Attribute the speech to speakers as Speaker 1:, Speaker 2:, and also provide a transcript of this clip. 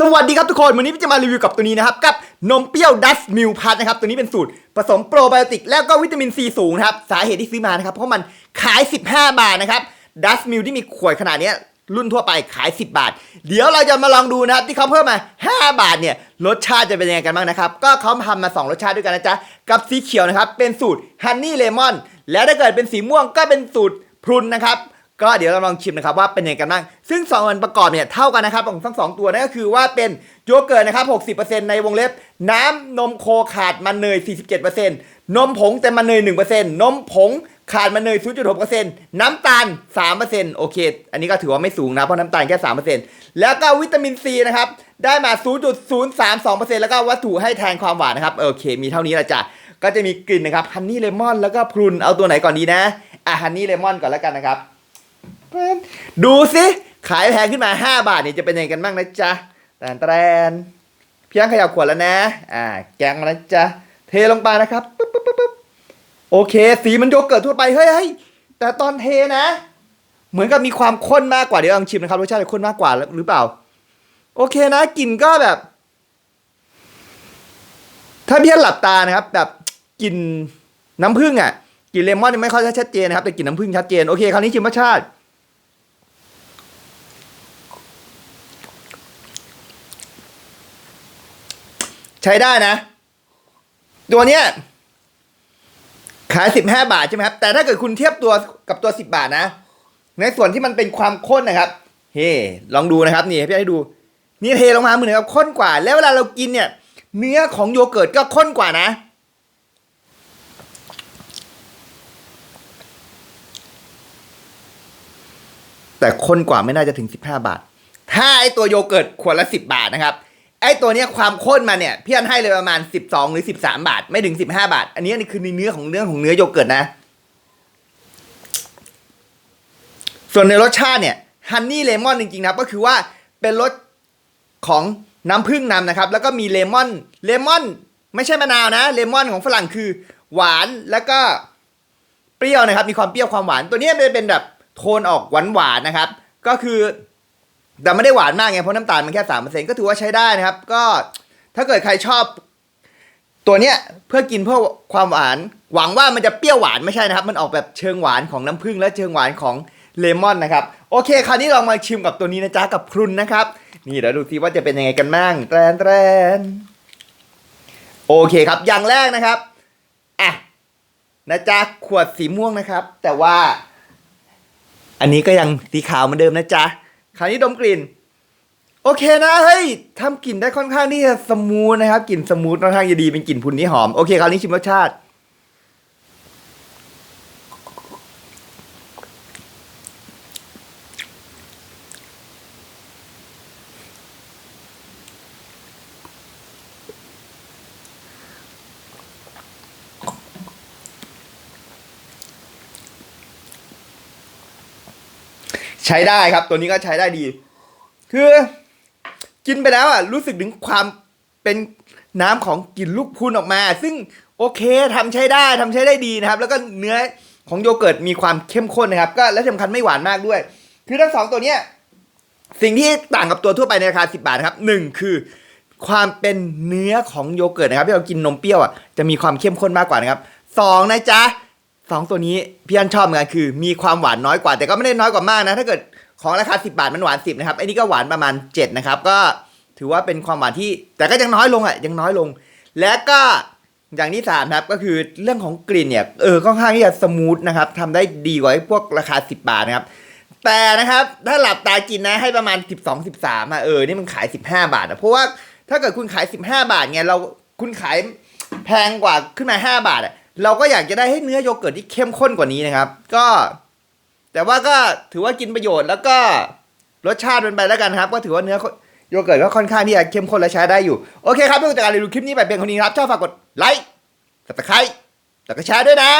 Speaker 1: สวัสดีครับทุกคน วันนี้พี่จะมารีวิวกับตัวนี้นะครับ กับนมเปรี้ยวดัสมิลพัทนะครับ ตัวนี้เป็นสูตรผสมโปรไบโอติกแล้วก็วิตามินซีสูงนะครับ สาเหตุที่ซื้อมานะครับ เพราะมันขาย 15 บาทนะครับดัสมิลที่มีขวดขนาดนี้รุ่นทั่วไปขาย 10 บาท เดี๋ยวเราจะมาลองดูนะครับ ที่เขาเพิ่มมา 5 บาทเนี่ยรสชาติจะเป็นยังไงกันบ้างนะครับ ก็เขาทำมา 2 รสชาติด้วยกันนะจ๊ะกับสีเขียวนะครับเป็นสูตรฮันนี่เลมอนและถ้าเกิดเป็นสีม่วงก็เป็นสูตรพรุนนะครับ ก็เดี๋ยวเราลองชิมนะครับว่าเป็นยังไงกันบ้าง ซึ่ง2อันประกอบเนี่ยเท่ากันนะครับของทั้งสองตัวนั่นก็คือว่าเป็นโยเกิร์ตนะครับ 60%ในวงเล็บ น้ำนมโคขาดมันเนย 47%นมผงเต็มมันเนย 1%นมผงขาดมันเนย 0.6%น้ำตาล 3%โอเค อันนี้ก็ถือว่าไม่สูงนะ เพราะน้ำตาลแค่ 3%แล้วก็วิตามินซีนะครับ ได้มา 0.032%แล้วก็วัตถุให้แทนความหวานนะครับ โอเค มีเท่านี้ละจ้ะ ก็จะมีกลิ่นนะครับ ฮันนี่เลมอน แล้วก็พรุน เอาตัวไหนก่อนดีนะ อะ ฮันนี่เลมอนก่อนแล้วกันนะครับ ดูสิขายแพงขึ้นมา 5 บาทเนี่ยจะเป็นยังไงกันบ้างนะจ๊ะแตนแตนเพียงขยับขวดแล้วนะ อ่า แกงมาแล้วจ๊ะ เทลงไปนะครับปึ๊บปึ๊บปึ๊บปึ๊บโอเค สีมันโยเกิร์ตทั่วไป เฮ้ยเฮ้ยแต่ตอนเทนะ เหมือนกับมีความข้นมากกว่า เดี๋ยวลองชิมนะครับ รสชาติข้นมากกว่าหรือเปล่า โอเคนะ กลิ่นก็แบบ ถ้าเพี้ยนหลับตานะครับ แบบกลิ่นน้ำผึ้งอะ กลิ่นเลมอนไม่ค่อยชัดเจนนะครับ แต่กลิ่นน้ำผึ้งชัดเจน โอเค คราวนี้ชิมรสชาติ ใช้ได้นะ ตัวเนี้ยขาย15บห้าบาทใช่ไหมครับ แต่ถ้าเกิดคุณเทียบตัวกับตัว10บบาทนะ ในส่วนที่มันเป็นความข้นนะครับ เฮ้ ลองดูนะครับ นี่ให้พี่ให้ดู นี่เทลงมาเหมือนกับข้นกว่า แล้วเวลาเรากินเนี่ย เนื้อของโยเกิร์ตก็ข้นกว่านะ แต่ข้นกว่าไม่น่าจะถึง15บห้าบาท ถ้าไอตัวโยเกิร์ตขวดละ10บาทนะครับ ไอ้ตัวเนี้ยความข้นมาเนี่ยพี่อันให้เลยประมาณ 12 หรือ 13 บาท ไม่ถึง 15 บาท อันนี้นี่คือในเนื้อของเนื้อของเนื้อโยเกิร์ตนะ ส่วนในรสชาติเนี่ยฮันนี่เลมอนจริงๆนะก็คือว่าเป็นรสของน้ำผึ้งนำนะครับ แล้วก็มีเลมอนเลมอนไม่ใช่มะนาวนะเลมอนของฝรั่งคือหวานแล้วก็เปรี้ยวนะครับ มีความเปรี้ยวความหวาน ตัวนี้เป็นเป็นแบบโทนออกหวานหวานๆนะครับ ก็คือ แต่ไม่ได้หวานมากไงเพราะน้ำตาลมันแค่สามเปอร์เซ็นก็ถือว่าใช้ได้นะครับ ก็ถ้าเกิดใครชอบ ตัวเนี้ยเพื่อกินเพื่อความหวาน หวังว่ามันจะเปรี้ยวหวานไม่ใช่นะครับ มันออกแบบเชิงหวานของน้ำผึ้งและเชิงหวานของเลมอนนะครับ โอเค คราวนี้ลองมาชิมกับตัวนี้นะจ๊ะกับพรุนนะครับ นี่เดี๋ยวดูซิว่าจะเป็นยังไงกันบ้างแตรนแตรนโอเคครับ อย่างแรกนะครับอะนะจ๊ะขวดสีม่วงนะครับ แต่ว่า อันนี้ก็ยังสีขาวเหมือนเดิมนะจ๊ะ คราวนี้ดมกลิ่น โอเคนะเฮ้ยทำกลิ่นได้ค่อนข้างที่จะสมูทนะครับกลิ่นสมูทค่อนข้างจะดีเป็นกลิ่นพุนที่หอม โอเคคราวนี้ชิมรสชาติ ใช้ได้ครับ ตัวนี้ก็ใช้ได้ดี คือ กินไปแล้วอะ รู้สึกถึงความเป็นน้ำของกลิ่นลูกพรุนออกมา ซึ่งโอเคทำใช้ได้ทำใช้ได้ดีนะครับ แล้วก็เนื้อของโยเกิร์ตมีความเข้มข้นนะครับ ก็และสำคัญไม่หวานมากด้วย คือทั้งสองตัวเนี้ยสิ่งที่ต่างกับตัวทั่วไปในราคา 10 บาทนะครับหนึ่งคือความเป็นเนื้อของโยเกิร์ตนะครับที่เรากินนมเปรี้ยวอะจะมีความเข้มข้นมากกว่านะครับสองนะจ๊ะ สองตัวนี้พี่อันชอบเหมือนกันคือมีความหวานน้อยกว่า แต่ก็ไม่ได้น้อยกว่ามากนะ ถ้าเกิดของราคา 10 บาทมันหวาน10นะครับไอ้นี่ก็หวานประมาณ7นะครับก็ถือว่าเป็นความหวานที่แต่ก็ยังน้อยลงอะยังน้อยลง และก็อย่างที่สามครับก็คือเรื่องของกลิ่นเนี่ยเออค่อนข้างที่จะสมูทนะครับทำได้ดีกว่าพวกราคา 10 บาทนะครับแต่นะครับถ้าหลับตากินนะให้ประมาณ 12 13อะเออนี่มันขาย 15 บาทอะเพราะว่าถ้าเกิดคุณขาย 15 บาทไงเราคุณขายแพงกว่าขึ้นมา 5 บาทอะ เราก็อยากจะได้ให้เนื้อโยเกิร์ตที่เข้มข้นกว่านี้นะครับ ก็ แต่ว่าก็ถือว่ากินประโยชน์แล้วก็รสชาติเป็นไปแล้วกันครับ ก็ถือว่าเนื้อโยเกิร์ตก็ค่อนข้างที่จะเข้มข้นและใช้ได้อยู่ โอเคครับเพื่อจากการรีวิวคลิปนี้ไปเป็นคนนี้ครับชอบฝากกดไลค์ subscribe แล้วก็แชร์ด้วยนะ